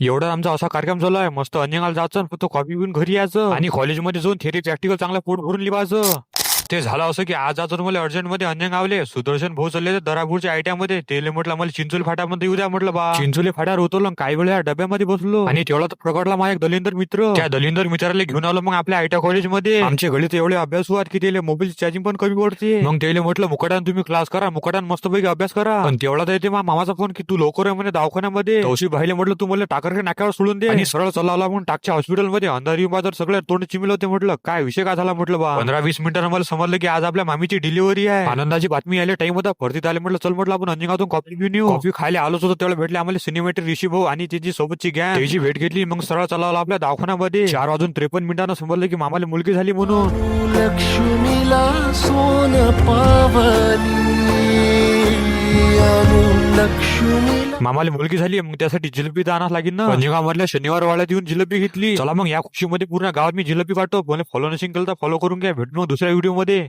एवढा आमचा असा कार्यक्रम चालू आहे. मस्त अंजंगाला जायचं फक्त कॉपी पिऊन घरी यायचं. आणि कॉलेजमध्ये जाऊन थेरी प्रॅक्टिकल चांगला पोट भरून लिहायचं ते झालं असं की आज आज मला अर्जंटमध्ये अंजंग आवले. सुदर्शन भाऊ चालले दरापूरच्या आयट्या मध्ये तेले म्हटलं मला चिंचोली फाट्यामध्ये येऊ द्या म्हटलं बा. चिंचोली फाट्यावर उतरलो आणि काही वेळ डब्यामध्ये बसलो. आणि तेवढा तर प्रगटला माझा एक दलिंदर मित्र. त्या दलिंदर मित्राला घेऊन आलो मग आपल्या आयट्या कॉलेजमध्ये. आमच्या गळीत एवढे अभ्यास आहेत की त्याला मोबाईल चार्जिंग पण कमी पडते. मग त्याला म्हटलं मुकाटान तुम्ही क्लास करा मुकाटान मस्तपैकी अभ्यास करा. पण तेवढा तर येते मामाचा फोन की तू लवकर म्हणे दवाखान्यामध्ये. तवशी भाईले म्हटलं तू मला टाकर नाक्यावर सोडून दे. आणि सरळ चालवला म्हणून टाकच्या हॉस्पिटलमध्ये अंधारी बाजार सगळे तोंड चिमिल होते म्हटलं. काय विषय काय झाला? म्हटलं बा. पंधरा वीस मिनिटांना मला समजलं की आज आपल्या मामीची डिलिव्हरी आहे. आनंदाची बातमी आली टाइम होता. परतीत आले म्हटलं चल म्हटलं आपण अंजिंगातून कॉफी घेऊन येऊ. कॉफी खायला आलोच होतो तेवढं भेटले आम्हाला सिनेमेटर ऋषी भाऊ आणि त्याची सोबतची गॅग त्याची भेट घेतली मग सरळ चालवला आपल्या दवाखान्यामध्ये. चार वाजून त्रेपन्न मिनिटांना समजलं की मामाला मुलगी झाली म्हणून. लक्ष्मीला सोन पावली. मामाला मुलगी झाली मग त्यासाठी जिलेबी तर लागेल ना. अंजगा मधल्या शनिवार वाड्यात येऊन जिलेबी घेतली. चला मग या खुशीमध्ये पूर्ण गावात मी जिलेबी काढतो. मला फॉलो नसेल केलं तर फॉलो करून घ्या. भेटू दुसऱ्या व्हिडिओमध्ये.